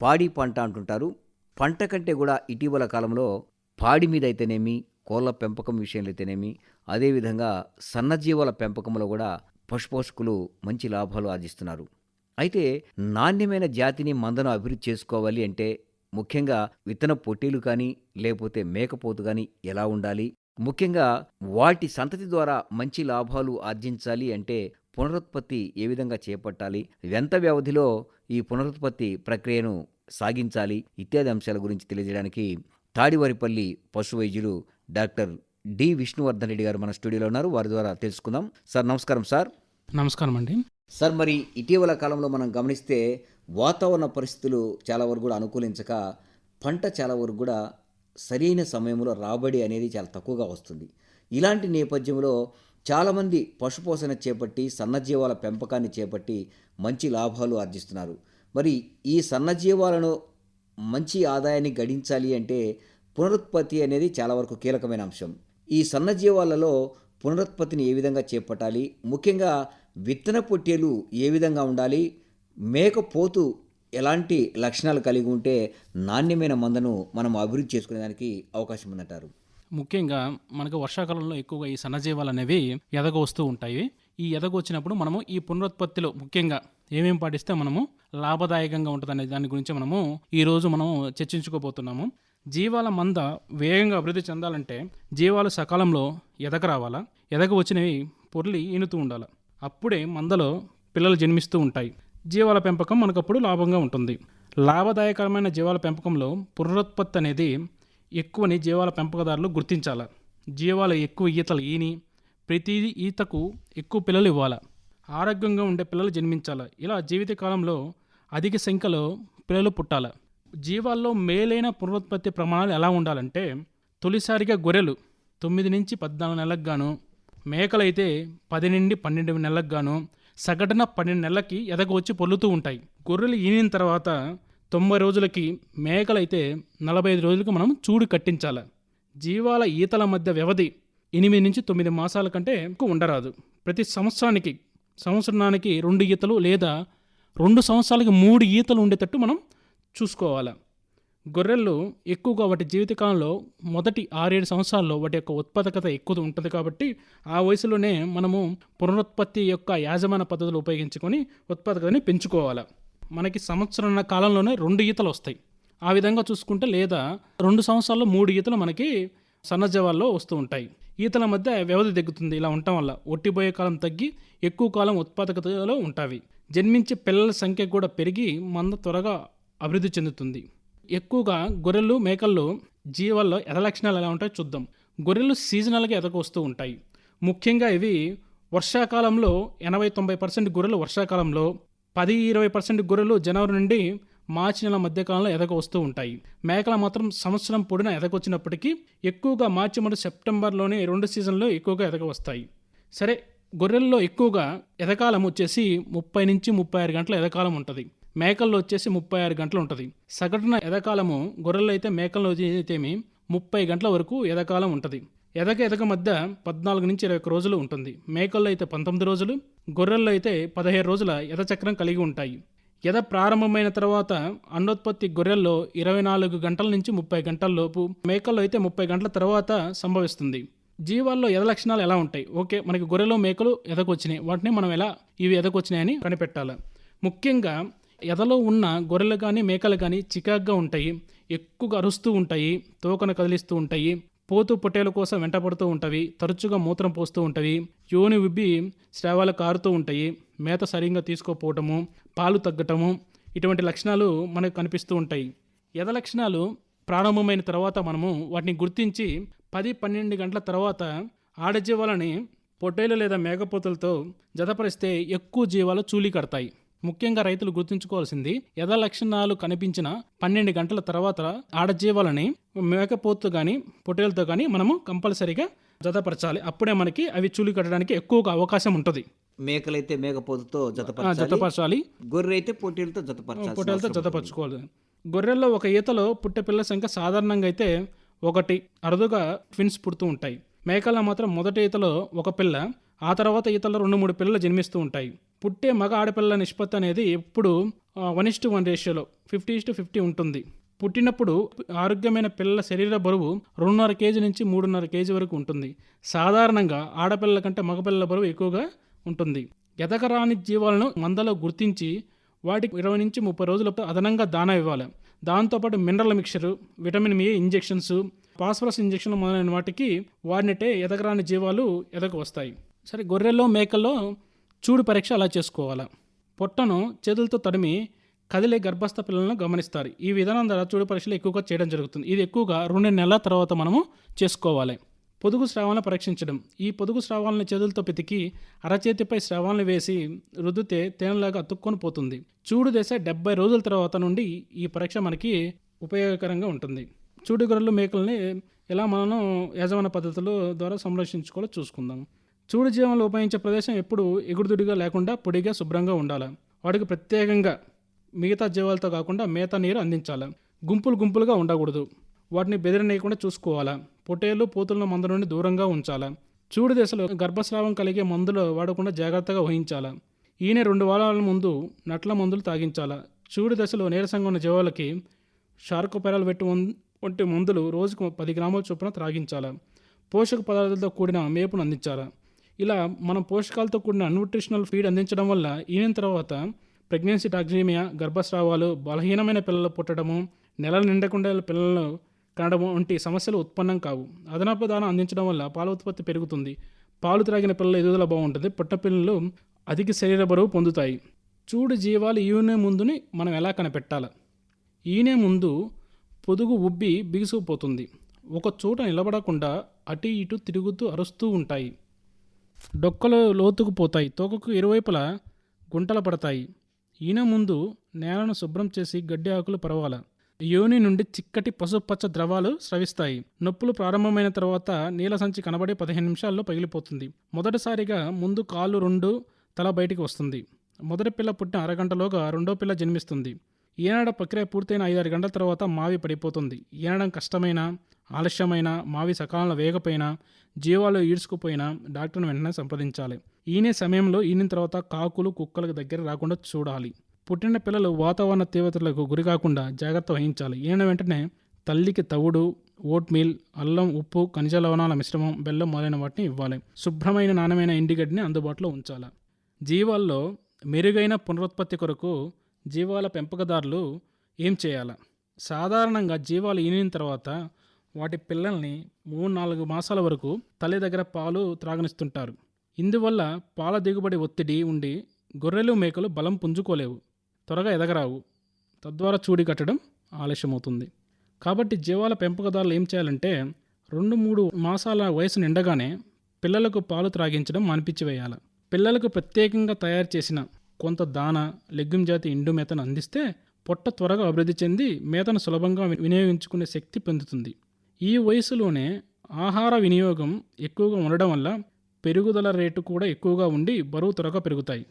పాడి పంట అంటుంటారు. పంట కంటే కూడా ఇటీవల కాలంలో పాడి మీద అయితేనేమి కోళ్ళ పెంపకం విషయంలో అయితేనేమి అదేవిధంగా సన్నజీవాల పెంపకంలో కూడా పశుపోషకులు మంచి లాభాలు ఆర్జిస్తున్నారు. అయితే నాణ్యమైన జాతిని మందను అభివృద్ధి చేసుకోవాలి అంటే ముఖ్యంగా విత్తన పొట్టీలు కానీ లేకపోతే మేకపోతు కానీ ఎలా ఉండాలి? ముఖ్యంగా వాటి సంతతి ద్వారా మంచి లాభాలు ఆర్జించాలి అంటే పునరుత్పత్తి ఏ విధంగా చేపట్టాలి? ఎంత వ్యవధిలో ఈ పునరుత్పత్తి ప్రక్రియను సాగించాలి ఇత్యాది అంశాల గురించి తెలియజేయడానికి తాడివారిపల్లి పశు వైద్యులు డాక్టర్ డి విష్ణువర్ధన్ రెడ్డి గారు మన స్టూడియోలో ఉన్నారు. వారి ద్వారా తెలుసుకుందాం. సార్ నమస్కారం సార్. నమస్కారం అండి. సార్ మరి ఇటీవల కాలంలో మనం గమనిస్తే వాతావరణ పరిస్థితులు చాలా వరకు కూడా అనుకూలించక పంట చాలా వరకు కూడా సరైన సమయంలో రాబడి అనేది చాలా తక్కువగా వస్తుంది. ఇలాంటి నేపథ్యంలో చాలామంది పశుపోషణ చేపట్టి సన్నజీవాల పెంపకాన్ని చేపట్టి మంచి లాభాలు ఆర్జిస్తున్నారు. మరి ఈ సన్నజీవాలను మంచి ఆదాయాన్ని గడించాలి అంటే పునరుత్పత్తి అనేది చాలా వరకు కీలకమైన అంశం. ఈ సన్నజీవాలలో పునరుత్పత్తిని ఏ విధంగా చేపట్టాలి? ముఖ్యంగా విత్తన పొట్టేలు ఏ విధంగా ఉండాలి? మేకపోతు ఎలాంటి లక్షణాలు కలిగి ఉంటే నాణ్యమైన మందను మనం అభివృద్ధి చేసుకునేదానికి అవకాశం ఉందంటారు? ముఖ్యంగా మనకు వర్షాకాలంలో ఎక్కువగా ఈ సన్నజీవాలు అనేవి ఎదగ వస్తూ ఉంటాయి. ఈ ఎదగ వచ్చినప్పుడు మనము ఈ పునరుత్పత్తిలో ముఖ్యంగా ఏమేమి పాటిస్తే మనము లాభదాయకంగా ఉంటుందనే దాని గురించి మనము ఈ రోజు మనము చర్చించుకోబోతున్నాము. జీవాల మంద వేగంగా అభివృద్ధి చెందాలంటే జీవాలు సకాలంలో ఎదగ రావాలా ఎదగ వచ్చినవి పొర్లి ఈనుతూ ఉండాలి? అప్పుడే మందలో పిల్లలు జన్మిస్తూ ఉంటాయి. జీవాల పెంపకం మనకప్పుడు లాభంగా ఉంటుంది. లాభదాయకరమైన జీవాల పెంపకంలో పునరుత్పత్తి అనేది ఎక్కువని జీవాల పెంపకదారులు గుర్తించాలి. జీవాలు ఎక్కువ ఈతలు ఈని ప్రతి ఈతకు ఎక్కువ పిల్లలు ఇవ్వాలి. ఆరోగ్యంగా ఉండే పిల్లలు జన్మించాలి. ఇలా జీవితకాలంలో అధిక సంఖ్యలో పిల్లలు పుట్టాలి. జీవాల్లో మేలైన పునరుత్పత్తి ప్రమాణాలు ఎలా ఉండాలంటే తొలిసారిగా గొర్రెలు తొమ్మిది నుంచి పద్నాలుగు నెలలకు గాను మేకలైతే పది నుండి పన్నెండు నెలలకు గాను సగటున పన్నెండు నెలలకి ఎదగ వచ్చి పొల్లుతూ ఉంటాయి. గొర్రెలు ఈనిన తర్వాత తొంభై రోజులకి మేకలైతే నలభై ఐదు రోజులకు మనం చూడు కట్టించాలి. జీవాల ఈతల మధ్య వ్యవధి ఎనిమిది నుంచి తొమ్మిది మాసాల కంటే ఎక్కువ ఉండరాదు. ప్రతి సంవత్సరానికి సంవత్సరానికి రెండు ఈతలు లేదా రెండు సంవత్సరాలకి మూడు ఈతలు ఉండేటట్టు మనం చూసుకోవాలి. గొర్రెలు ఎక్కువగా వాటి జీవితకాలంలో మొదటి ఆరేడు సంవత్సరాల్లో వాటి యొక్క ఉత్పాదకత ఎక్కువ ఉంటుంది కాబట్టి ఆ వయసులోనే మనము పునరుత్పత్తి యొక్క యాజమాన పద్ధతులు ఉపయోగించుకొని ఉత్పాదకతని పెంచుకోవాలి. మనకి సంవత్సరం కాలంలోనే రెండు ఈతలు వస్తాయి. ఆ విధంగా చూసుకుంటే లేదా రెండు సంవత్సరాల్లో మూడు ఈతలు మనకి సన్నజవాల్లో వస్తూ ఉంటాయి. ఈతల మధ్య వ్యవధి తగ్గుతుంది. ఇలా ఉండటం వల్ల ఒట్టిపోయే కాలం తగ్గి ఎక్కువ కాలం ఉత్పాదకతలో ఉంటాయి జన్మించే పిల్లల సంఖ్య కూడా పెరిగి మంద త్వరగా అభివృద్ధి చెందుతుంది. ఎక్కువగా గొర్రెలు మేకల్లో జీవాల్లో ఎద లక్షణాలు ఎలా ఉంటాయో చూద్దాం. గొర్రెలు సీజనల్గా ఎదకొస్తూ వస్తూ ఉంటాయి. ముఖ్యంగా ఇవి వర్షాకాలంలో ఎనభై తొంభై పర్సెంట్ గొర్రెలు వర్షాకాలంలో పది ఇరవై పర్సెంట్ గొర్రెలు జనవరి నుండి మార్చి నెల మధ్యకాలంలో ఎదగ వస్తూ ఉంటాయి. మేకలు మాత్రం సంవత్సరం పొడిన ఎదకొచ్చినప్పటికీ ఎక్కువగా మార్చి మరియు సెప్టెంబర్లోనే రెండు సీజన్లో ఎక్కువగా ఎదగ వస్తాయి. సరే గొర్రెల్లో ఎక్కువగా ఎదకాలం వచ్చేసి ముప్పై నుంచి ముప్పై ఆరు గంటల ఎదకాలం ఉంటుంది. మేకల్లో వచ్చేసి ముప్పై ఆరు గంటలు ఉంటుంది. సగటున ఎదకాలము గొర్రెల్లో అయితే మేకల్లో అయితేమి ముప్పై గంటల వరకు ఎదకాలం ఉంటుంది. ఎదక ఎదక మధ్య పద్నాలుగు నుంచి ఇరవై ఒక రోజులు ఉంటుంది. మేకల్లో అయితే పంతొమ్మిది రోజులు గొర్రెల్లో అయితే పదిహేడు రోజుల యథచక్రం కలిగి ఉంటాయి. యథ ప్రారంభమైన తర్వాత అండోత్పత్తి గొర్రెల్లో ఇరవై నాలుగు గంటల నుంచి ముప్పై గంటల లోపు మేకల్లో అయితే ముప్పై గంటల తర్వాత సంభవిస్తుంది. జీవాల్లో ఎద లక్షణాలు ఎలా ఉంటాయి? ఓకే మనకి గొర్రెలో మేకలు ఎదకొచ్చినాయి. వాటిని మనం ఎలా ఇవి ఎదకొచ్చినాయని కనిపెట్టాలి. ముఖ్యంగా ఎదలో ఉన్న గొర్రెలు కానీ మేకలు కానీ చికాగ్గా ఉంటాయి ఎక్కువగా అరుస్తూ ఉంటాయి తోకను కదిలిస్తూ ఉంటాయి పోతు పొట్టేల కోసం వెంటపడుతూ ఉంటవి తరచుగా మూత్రం పోస్తూ ఉంటవి యోని ఉబ్బి స్రావాలు కారుతూ ఉంటాయి మేత సరిగ్గా తీసుకోకపోవటము పాలు తగ్గటము ఇటువంటి లక్షణాలు మనకు కనిపిస్తూ ఉంటాయి. ఎద లక్షణాలు ప్రారంభమైన తర్వాత మనము వాటిని గుర్తించి పది పన్నెండు గంటల తర్వాత ఆడజీవాలని పొట్టేలు లేదా మేకపోతులతో జతపరిస్తే ఎక్కువ జీవాలు చూలి కడతాయి. ముఖ్యంగా రైతులు గుర్తుంచుకోవాల్సింది యథ లక్షణాలు కనిపించిన పన్నెండు గంటల తర్వాత ఆడజీవాలని మేకపోతు కానీ పొట్టేలతో కానీ మనము కంపల్సరీగా జతపరచాలి. అప్పుడే మనకి అవి చూలి కట్టడానికి ఎక్కువగా అవకాశం ఉంటుంది. మేకలైతే మేకపోతుతో జతపరచాలి. గొర్రె అయితే పొట్టేలతో జతపరచాలి పొట్టేలతో జతపరచుకోవాలి. గొర్రెల్లో ఒక ఈతలో పుట్టే పిల్లల సంఖ్య సాధారణంగా అయితే ఒకటి అరుదుగా ట్విన్స్ పుడుతూ ఉంటాయి. మేకల్లో మాత్రం మొదటి ఈతలో ఒక పిల్ల ఆ తర్వాత ఈతల్లో రెండు మూడు పిల్లలు జన్మిస్తూ ఉంటాయి. పుట్టే మగ ఆడపిల్లల నిష్పత్తి అనేది ఎప్పుడు వన్ ఇస్ టు వన్ రేషియోలో ఫిఫ్టీ ఇస్ టు ఫిఫ్టీ ఉంటుంది. పుట్టినప్పుడు ఆరోగ్యమైన పిల్లల శరీర బరువు రెండున్నర కేజీ నుంచి మూడున్నర కేజీ వరకు ఉంటుంది. సాధారణంగా ఆడపిల్లల కంటే మగపిల్లల బరువు ఎక్కువగా ఉంటుంది. ఎదగరాని జీవాలను మందలో గుర్తించి వాటికి ఇరవై నుంచి ముప్పై రోజుల అదనంగా దానా ఇవ్వాలి. దాంతోపాటు mineral mixture vitamin A injections phosphorus ఇంజెక్షన్లు మొదలైన వాటికి వాడినట్టే ఎదగరాని జీవాలు ఎదగ వస్తాయి. సరే గొర్రెల్లో మేకల్లో చూడు పరీక్ష అలా చేసుకోవాలా? పొట్టను చేతులతో తడిమి కదిలే గర్భస్థ పిల్లలను గమనిస్తారు. ఈ విధానం ద్వారా చూడు పరీక్షలు ఎక్కువగా చేయడం జరుగుతుంది. ఇది ఎక్కువగా రెండు నెలల తర్వాత మనము చేసుకోవాలి. పొదుగు స్రావాలను పరీక్షించడం. ఈ పొదుగు స్రావాలను చేతులతో పితికి అరచేతిపై స్రావాలను వేసి రుద్దితే తేనెలాగా అతుక్కొని పోతుంది. చూడు దశ డెబ్బై రోజుల తర్వాత నుండి ఈ పరీక్ష మనకి ఉపయోగకరంగా ఉంటుంది. చూడు గొర్రెలు మేకల్ని ఎలా మనం యజమాన పద్ధతుల ద్వారా సంరక్షించుకోవాలో చూసుకుందాం. చూడు జీవంలో ఉపయోగించే ప్రదేశం ఎప్పుడు ఎగుడుదుడిగా లేకుండా పొడిగా శుభ్రంగా ఉండాలి. వాటికి ప్రత్యేకంగా మిగతా జీవాలతో కాకుండా మేత నీరు అందించాలి. గుంపులు గుంపులుగా ఉండకూడదు. వాటిని బెదిరనేయకుండా చూసుకోవాలా. పొట్టేళ్ళు పోతులను మందు నుండి దూరంగా ఉంచాలా. చూడు దశలో గర్భస్రావం కలిగే మందులు వాడకుండా జాగ్రత్తగా వహించాలా. ఈయన రెండు వారాల ముందు నట్ల మందులు తాగించాలా. చూడు దశలో నీరసంగా ఉన్న జీవాలకి షార్క్ పెరాలు పెట్టి వంటి మందులు రోజుకు పది గ్రాముల చొప్పున త్రాగించాలా. పోషక పదార్థాలతో కూడిన మేపును అందించాలా. ఇలా మనం పోషకాలతో కూడిన న్యూట్రిషనల్ ఫీడ్ అందించడం వల్ల ఈయన తర్వాత ప్రెగ్నెన్సీ టాక్సిమియా గర్భస్రావాలు బలహీనమైన పిల్లలు పుట్టడము నెలలు నిండకుండా పిల్లలు కనడము వంటి సమస్యలు ఉత్పన్నం కావు. అదనపు దానం అందించడం వల్ల పాల ఉత్పత్తి పెరుగుతుంది. పాలు త్రాగిన పిల్లల ఎదుగుదల బాగుంటుంది. పుట్ట పిల్లలు అధిక శరీర బరువు పొందుతాయి. చూడు జీవాలు ఈయనే ముందుని మనం ఎలా కనిపెట్టాలి? ఈనే ముందు పొదుగు ఉబ్బి బిగుసుకుపోతుంది. ఒక చోట నిలబడకుండా అటు ఇటు తిరుగుతూ అరుస్తూ ఉంటాయి. డొక్కలు లోతుకు పోతాయి తోకకు ఇరువైపులా గుంటలు పడతాయి. ఈయన ముందు నేలను శుభ్రం చేసి గడ్డి ఆకులు పరవాల. యోని నుండి చిక్కటి పసుపచ్చ ద్రవాలు స్రవిస్తాయి. నొప్పులు ప్రారంభమైన తర్వాత నీల సంచి కనబడి పదిహేను నిమిషాల్లో పగిలిపోతుంది. మొదటిసారిగా ముందు కాళ్ళు రెండు తల బయటికి వస్తుంది. మొదటి పిల్ల పుట్టిన అరగంటలోగా రెండో పిల్ల జన్మిస్తుంది. ఈనాడ ప్రక్రియ పూర్తయిన ఐదారు గంటల తర్వాత మావి పడిపోతుంది. ఈనడం కష్టమైన ఆలస్యమైన మావి సకాలంలో వేగపోయినా జీవాలు ఈడ్చుకుపోయినా డాక్టర్ను వెంటనే సంప్రదించాలి. ఈనే సమయంలో ఈయన తర్వాత కాకులు కుక్కలకు దగ్గర రాకుండా చూడాలి. పుట్టిన పిల్లలు వాతావరణ తీవ్రతలకు గురి కాకుండా జాగ్రత్త వహించాలి. ఈయన వెంటనే తల్లికి తవుడు ఓట్మీల్ అల్లం ఉప్పు ఖనిజ లవణాల మిశ్రమం బెల్లం మొదలైన వాటిని ఇవ్వాలి. శుభ్రమైన నాణ్యమైన ఎండిగడ్డిని అందుబాటులో ఉంచాలి. జీవాల్లో మెరుగైన పునరుత్పత్తి కొరకు జీవాల పెంపకదారులు ఏం చేయాలి? సాధారణంగా జీవాలు ఈనిన తర్వాత వాటి పిల్లల్ని మూడు నాలుగు మాసాల వరకు తల్లి దగ్గర పాలు త్రాగనిస్తుంటారు. ఇందువల్ల పాల దిగుబడి ఒత్తిడి ఉండి గొర్రెలు మేకలు బలం పుంజుకోలేవు. త్వరగా ఎదగరావు. తద్వారా చూడి కట్టడం ఆలస్యమవుతుంది. కాబట్టి జీవాల పెంపకదారులు ఏం చేయాలంటే రెండు మూడు మాసాల వయసు నిండగానే పిల్లలకు పాలు త్రాగించడం మానిపించివేయాలి. పిల్లలకు ప్రత్యేకంగా తయారు చేసిన కొంత దాన లెగ్గుం జాతి ఎండు మేతను అందిస్తే పొట్ట త్వరగా అభివృద్ధి చెంది మేతను సులభంగా వినియోగించుకునే శక్తి పొందుతుంది. ఈ వయసులోనే ఆహార వినియోగం ఎక్కువగా ఉండడం వల్ల పెరుగుదల రేటు కూడా ఎక్కువగా ఉండి బరువు త్వరగా పెరుగుతాయి.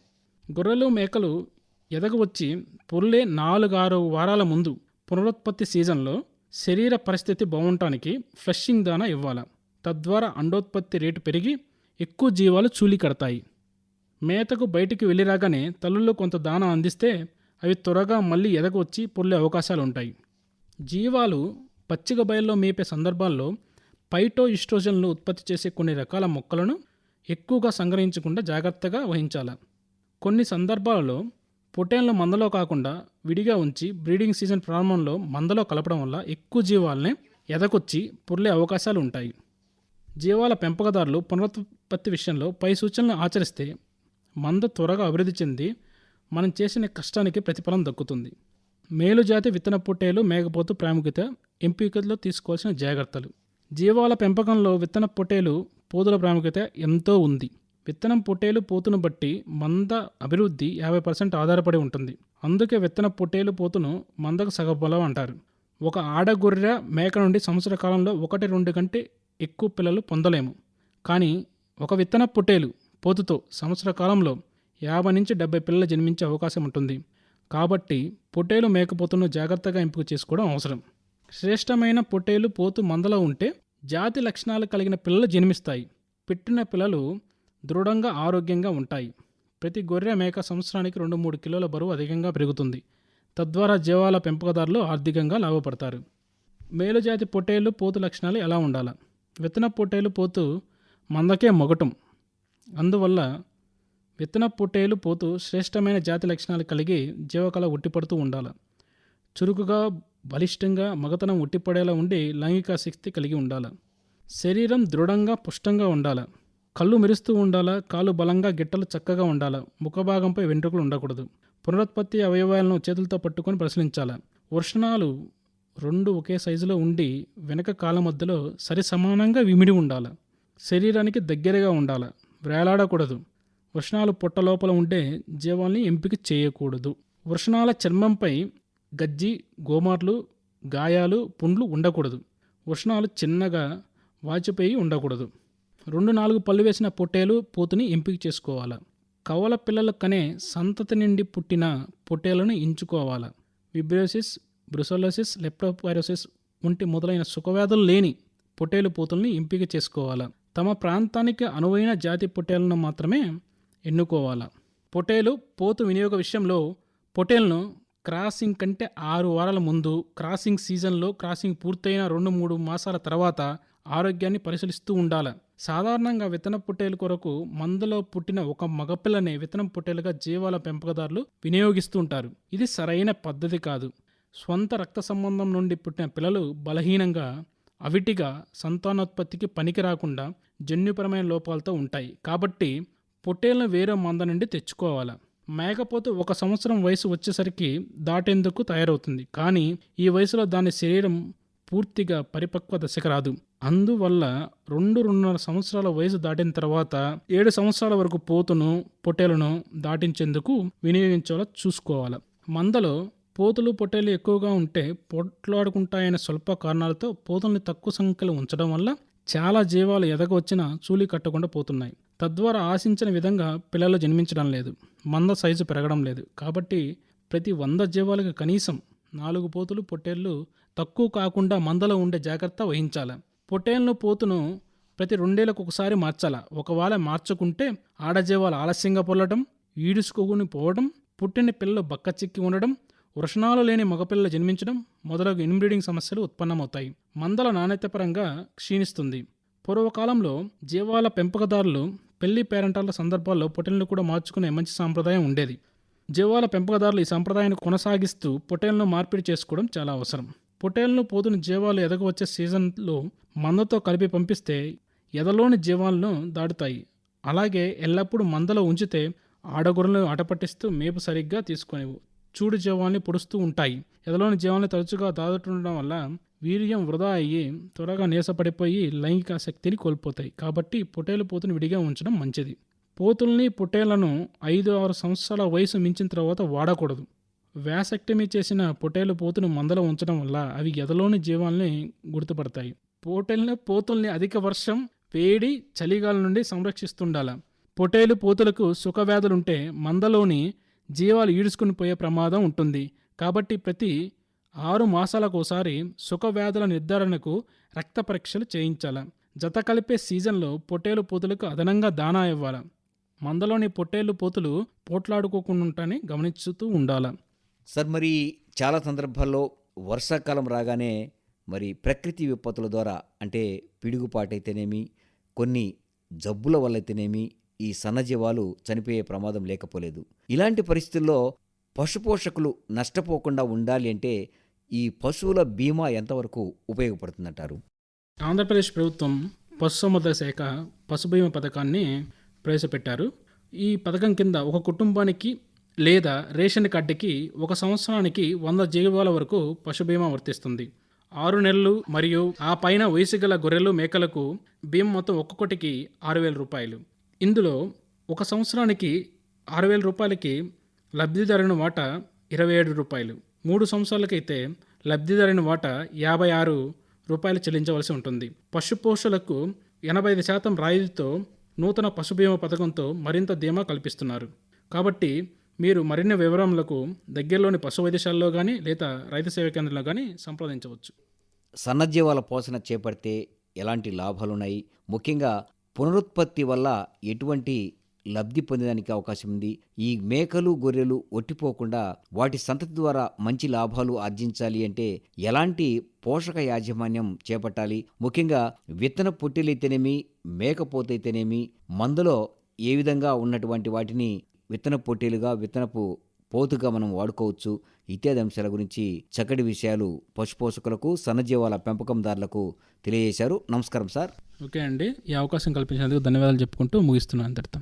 గొర్రెలు మేకలు ఎదగవచ్చి పొర్లే నాలుగారు వారాల ముందు పునరుత్పత్తి సీజన్లో శరీర పరిస్థితి బాగుండటానికి ఫ్లషింగ్ దానా ఇవ్వాలి. తద్వారా అండోత్పత్తి రేటు పెరిగి ఎక్కువ జీవాలు చూలి కడతాయి. మేతకు బయటికి వెళ్ళి రాగానే తల్లుల్లో కొంత దానా అందిస్తే అవి త్వరగా మళ్ళీ ఎదగొచ్చి పొర్లే అవకాశాలు ఉంటాయి జీవాలు పచ్చిక బయల్లో మేపే సందర్భాల్లో పైటో ఇస్ట్రోజన్లు ఉత్పత్తి చేసే కొన్ని రకాల మొక్కలను ఎక్కువగా సంగ్రహించకుండా జాగ్రత్తగా వహించాలి. కొన్ని సందర్భాలలో పొటేన్లు మందలో కాకుండా విడిగా ఉంచి బ్రీడింగ్ సీజన్ ప్రారంభంలో మందలో కలపడం వల్ల ఎక్కువ జీవాలని ఎదకొచ్చి పుర్లే అవకాశాలు ఉంటాయి. జీవాల పెంపకదారులు పునరుత్పత్తి విషయంలో పై సూచనలు ఆచరిస్తే మంద త్వరగా అభివృద్ధి చెంది మనం చేసిన కష్టానికి ప్రతిఫలం దక్కుతుంది. మేలుజాతి విత్తన పొట్టేలు మేకపోతు ప్రాముఖ్యత ఎంపికలో తీసుకోవాల్సిన జాగ్రత్తలు. జీవాల పెంపకంలో విత్తన పొట్టేలు పోతుల ప్రాముఖ్యత ఎంతో ఉంది. విత్తనం పొట్టేలు పోతును బట్టి మంద అభివృద్ధి యాభై పర్సెంట్ ఆధారపడి ఉంటుంది. అందుకే విత్తన పొట్టేలు పోతును మందకు సగబలం అంటారు. ఒక ఆడగొర్రె మేక నుండి సంవత్సర కాలంలో ఒకటి రెండు కంటే ఎక్కువ పిల్లలు పొందలేము. కానీ ఒక విత్తన పొట్టేలు పోతుతో సంవత్సర కాలంలో యాభై నుంచి డెబ్బై పిల్లలు జన్మించే అవకాశం ఉంటుంది. కాబట్టి పొట్టేలు మేకపోతును జాగ్రత్తగా ఎంపిక చేసుకోవడం అవసరం. శ్రేష్టమైన పొట్టేలు పోతు మందలో ఉంటే జాతి లక్షణాలు కలిగిన పిల్లలు జన్మిస్తాయి. పెట్టిన పిల్లలు దృఢంగా ఆరోగ్యంగా ఉంటాయి. ప్రతి గొర్రె మేక సంవత్సరానికి రెండు మూడు కిలోల బరువు అధికంగా పెరుగుతుంది. తద్వారా జీవాల పెంపకదారులు ఆర్థికంగా లాభపడతారు. మేలుజాతి పొట్టేలు పోతు లక్షణాలు ఎలా ఉండాలి? విత్తన పొట్టేలు పోతు మందకే మొగటం. అందువల్ల విత్తన పొట్టేలు పోతు శ్రేష్టమైన జాతి లక్షణాలు కలిగి జీవకళ ఉట్టిపడుతూ ఉండాలి. చురుకుగా బలిష్టంగా మగతనం ఉట్టిపడేలా ఉండి లైంగిక శక్తి కలిగి ఉండాలి. శరీరం దృఢంగా పుష్టంగా ఉండాలి. కళ్ళు మెరుస్తూ ఉండాలా కాలు బలంగా గిట్టలు చక్కగా ఉండాలా. ముఖభాగంపై వెంట్రుకలు ఉండకూడదు. పునరుత్పత్తి అవయవాలను చేతులతో పట్టుకొని పరిశీలించాలి. వర్షణాలు రెండు ఒకే సైజులో ఉండి వెనక కాల మధ్యలో సరి సమానంగా విమిడి ఉండాలి. శరీరానికి దగ్గరగా ఉండాలి. వేలాడకూడదు. వృషణాలు పొట్ట లోపల ఉండే జీవాల్ని ఎంపిక చేయకూడదు. వృషణాల చర్మంపై గజ్జి గోమార్లు గాయాలు పుండ్లు ఉండకూడదు. ఉష్ణాలు చిన్నగా వాచిపోయి ఉండకూడదు. రెండు నాలుగు పళ్ళు వేసిన పొట్టేలు పోతుని ఎంపిక చేసుకోవాలి. కవల పిల్లలు కనే సంతతి నుండి పుట్టిన పొట్టేలను ఎంచుకోవాలి. విబ్రోసిస్ బ్రుసోలోసిస్ లెప్టోపైరోసిస్ వంటి మొదలైన సుఖవ్యాధులు లేని పొట్టేలు పోతుల్ని ఎంపిక చేసుకోవాలి. తమ ప్రాంతానికి అనువైన జాతి పొట్టేలను మాత్రమే ఎన్నుకోవాలి. పొట్టేలు పోతు వినియోగ విషయంలో పొట్టేలను క్రాసింగ్ కంటే ఆరు వారాల ముందు క్రాసింగ్ సీజన్లో క్రాసింగ్ పూర్తయిన రెండు మూడు మాసాల తర్వాత ఆరోగ్యాన్ని పరిశీలిస్తూ ఉండాలి. సాధారణంగా విత్తన పొట్టేలు కొరకు మందలో పుట్టిన ఒక మగపిల్లని విత్తనం పొట్టేలుగా జీవాల పెంపకదారులు వినియోగిస్తూ ఉంటారు. ఇది సరైన పద్ధతి కాదు. స్వంత రక్త సంబంధం నుండి పుట్టిన పిల్లలు బలహీనంగా అవిటిగా సంతానోత్పత్తికి పనికి రాకుండా జన్యుపరమైన లోపాలతో ఉంటాయి. కాబట్టి పొట్టేలను వేరే మంద నుండి తెచ్చుకోవాలి. మేకపోతే ఒక సంవత్సరం వయసు వచ్చేసరికి దాటేందుకు తయారవుతుంది. కానీ ఈ వయసులో దాని శరీరం పూర్తిగా పరిపక్వ దశకు రాదు అందువల్ల రెండు రెండున్నర సంవత్సరాల వయసు దాటిన తర్వాత ఏడు సంవత్సరాల వరకు పోతును పొట్టేలను దాటించేందుకు వినియోగించాలో చూసుకోవాలి. మందలో పోతులు పొట్టేలు ఎక్కువగా ఉంటే పొట్లాడుకుంటాయనే స్వల్ప కారణాలతో పోతుల్ని తక్కువ సంఖ్యలో ఉంచడం వల్ల చాలా జీవాలు ఎదగొచ్చిన చూలి కట్టకుండా పోతున్నాయి. తద్వారా ఆశించిన విధంగా పిల్లలు జన్మించడం లేదు. మంద సైజు పెరగడం లేదు. కాబట్టి ప్రతి వంద జీవాలకు కనీసం నాలుగు పోతులు పొట్టేళ్ళు తక్కువ కాకుండా మందలో ఉండే జాగ్రత్త వహించాలి. పొట్టేళ్ళను పోతును ప్రతి రెండేళ్ళకు ఒకసారి మార్చాలా. ఒకవేళ మార్చుకుంటే ఆడజీవాలు ఆలస్యంగా పొల్లటం ఈడుచుకోని పోవడం పుట్టిన పిల్లలు బక్క చిక్కి ఉండడం వృషణాలు లేని మగపిల్లలు జన్మించడం మొదలగు ఇన్బ్రీడింగ్ సమస్యలు ఉత్పన్నమవుతాయి. మందల నాణ్యత పరంగా క్షీణిస్తుంది. పూర్వకాలంలో జీవాల పెంపకదారులు పెళ్ళి పేరంటాల సందర్భాల్లో పొట్టెలను కూడా మార్చుకునే మంచి సాంప్రదాయం ఉండేది. జీవాల పెంపకదారులు ఈ సంప్రదాయాన్ని కొనసాగిస్తూ పొట్టేలను మార్పిడి చేసుకోవడం చాలా అవసరం. పొట్టేలను పోతున్న జీవాలు ఎదగవచ్చే సీజన్లో మందతో కలిపి పంపిస్తే ఎదలోని జీవాలను దాటుతాయి. అలాగే ఎల్లప్పుడూ మందలో ఉంచితే ఆడగొర్రెలను ఆటపట్టిస్తూ మేపు సరిగ్గా తీసుకునేవు. చూడు జీవాల్ని పొడుస్తూ ఉంటాయి. ఎదలోని జీవాల్ని తరచుగా దాదుతుండడం వల్ల వీర్యం వృధా అయ్యి త్వరగా నీసపడిపోయి లైంగిక శక్తిని కోల్పోతాయి. కాబట్టి పొట్టేలు పోతుని విడిగా ఉంచడం మంచిది. పోతుల్ని పొట్టేళ్ళను ఐదు ఆరు సంవత్సరాల వయసు మించిన తర్వాత వాడకూడదు. వ్యాసెక్టమీ చేసిన పొట్టేలు పోతును మందలో ఉంచడం వల్ల అవి ఎదలోని జీవాల్ని గుర్తుపడతాయి. పోటెల్ని పోతుల్ని అధిక వర్షం వేడి చలిగాల నుండి సంరక్షిస్తుండాల. పొటేలు పోతులకు సుఖవ్యాధులుంటే మందలోని జీవాలు ఈడుచుకుని పోయే ప్రమాదం ఉంటుంది. కాబట్టి ప్రతి ఆరు మాసాలకోసారి సుఖవ్యాధుల నిర్ధారణకు రక్త పరీక్షలు చేయించాలి. జత కలిపే సీజన్లో పొట్టేలు పోతులకు అదనంగా దానా ఇవ్వాలి. మందలోని పొట్టేలు పోతులు పోట్లాడుకోకుండా గమనిస్తూ ఉండాలి. సార్ మరి చాలా సందర్భాల్లో వర్షాకాలం రాగానే మరి ప్రకృతి విపత్తుల ద్వారా అంటే పిడుగుపాటైతేనేమి కొన్ని జబ్బుల వల్ల అయితేనేమి ఈ సన్నజీవాలు చనిపోయే ప్రమాదం లేకపోలేదు. ఇలాంటి పరిస్థితుల్లో పశుపోషకులు నష్టపోకుండా ఉండాలి అంటే ఈ పశువుల బీమా ఎంతవరకు ఉపయోగపడుతుందంటారు? ఆంధ్రప్రదేశ్ ప్రభుత్వం పశుసంవర్ధక శాఖ పశు బీమా పథకాన్ని ప్రవేశపెట్టారు. ఈ పథకం కింద ఒక కుటుంబానికి లేదా రేషన్ కార్డుకి ఒక సంవత్సరానికి వంద జీవాల వరకు పశు బీమా వర్తిస్తుంది. ఆరు నెలలు మరియు ఆ పైన వయసు గల గొర్రెలు మేకలకు బీమా మొత్తం ఒక్కొక్కటికి ఆరు వేల రూపాయలు. ఇందులో ఒక సంవత్సరానికి ఆరు వేల రూపాయలకి లబ్ధిదారుని వాటా ఇరవై ఏడు రూపాయలు. మూడు సంవత్సరాలకైతే లబ్ధిదారుని వాటా యాభై ఆరు రూపాయలు చెల్లించవలసి ఉంటుంది. పశుపోషులకు ఎనభై ఐదు శాతం రాయితీతో నూతన పశు బీమా పథకంతో మరింత ధీమా కల్పిస్తున్నారు. కాబట్టి మీరు మరిన్ని వివరములకు దగ్గరలోని పశు వైద్యశాలలో కానీ లేదా రైతు సేవా కేంద్రంలో కానీ సంప్రదించవచ్చు. సన్నజీవాల పోషణ చేపడితే ఎలాంటి లాభాలున్నాయి? ముఖ్యంగా పునరుత్పత్తి వల్ల ఎటువంటి లబ్ధి పొందడానికి అవకాశం ఉంది. ఈ మేకలు గొర్రెలు ఒట్టిపోకుండా వాటి సంతతి ద్వారా మంచి లాభాలు ఆర్జించాలి అంటే ఎలాంటి పోషక యాజమాన్యం చేపట్టాలి? ముఖ్యంగా విత్తన పొట్టెలైతేనేమి మేకపోతైతేనేమి మందులో ఏ విధంగా ఉన్నటువంటి వాటిని విత్తన పొట్టేలుగా విత్తనపు పోతుగా మనం వాడుకోవచ్చు. ఇత్యాది అంశాల గురించి చక్కటి విషయాలు పశుపోషకులకు సన్నజీవాల పెంపకందారులకు తెలియజేశారు. నమస్కారం సార్. ఓకే అండి. ఈ అవకాశం కల్పించినందుకు ధన్యవాదాలు చెప్పుకుంటూ ముగిస్తున్నాను అంతటితో.